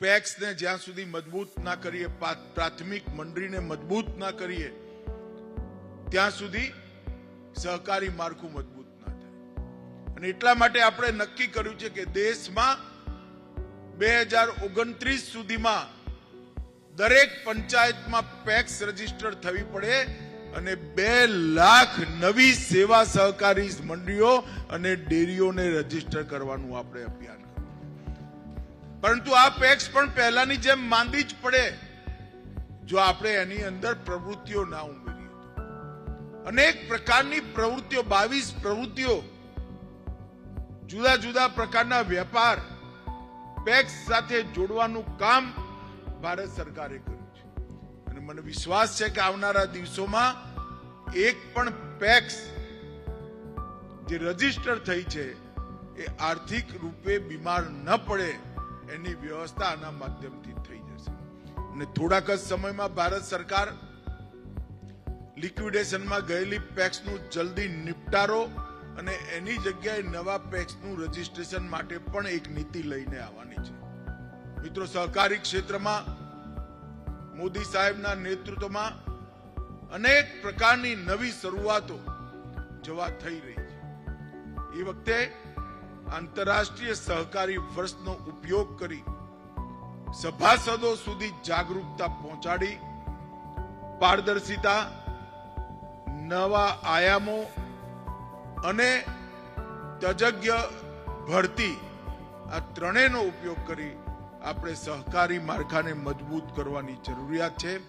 પેક્સને જ્યાં સુધી મજબૂત ના કરીએ પ્રાથમિક મંડળીને મજબૂત ના કરીએ, ત્યાં સુધી સહકારી માળખું મજબૂત ના થાય. અને એટલા માટે આપણે નક્કી કર્યું છે કે દેશમાં બે હજાર ઓગણત્રીસ સુધીમાં દરેક પંચાયતમાં પેક્સ રજિસ્ટર થવી પડે અને બે લાખ નવી સેવા સહકારી મંડળીઓ અને ડેરીઓને રજિસ્ટર કરવાનું આપણે અભિયાન પરંતુ આ પેક્સ પણ પહેલાની જેમ માંદી જ પડે. જો આપણે એની અંદર પ્રવૃત્તિઓ ના ઉમેરીએ. અનેક પ્રકારની પ્રવૃત્તિઓ, બાવીસ પ્રવૃત્તિઓ. જુદા જુદા પ્રકારના વેપાર પેક્સ સાથે જોડવાનું કામ ભારત સરકારે કર્યું છે. અને મને વિશ્વાસ છે કે આવનારા દિવસોમાં એક પણ પેક્સ જે રજિસ્ટર થઈ છે એ આર્થિક રૂપે બીમાર ન પડે. એની વ્યવસ્થા આના માધ્યમથી થઈ જશે. અને થોડાક જ સમયમાં ભારત સરકાર લિક્વિડેશનમાં ગયેલી પેક્સનું જલ્દી નિપટારો અને એની જગ્યાએ નવા પેક્સનું રજીસ્ટ્રેશન માટે પણ એક નીતિ લઈને આવવાની છે. મિત્રો, સહકારી ક્ષેત્રમાં મોદી સાહેબના નેતૃત્વમાં અનેક પ્રકારની નવી શરૂઆતો જવા થઈ રહી છે. એ વખતે આંતરરાષ્ટ્રીય સહકારી વર્ષનો ઉપયોગ કરી સભાસદો સુધી જાગૃતતા પહોંચાડી, પારદર્શિતા, નવા આયામો અને તજજ્ઞ ભરતી આ ત્રણેયનો ઉપયોગ કરી આપણે સહકારી માળખાને મજબૂત કરવાની જરૂરિયાત છે.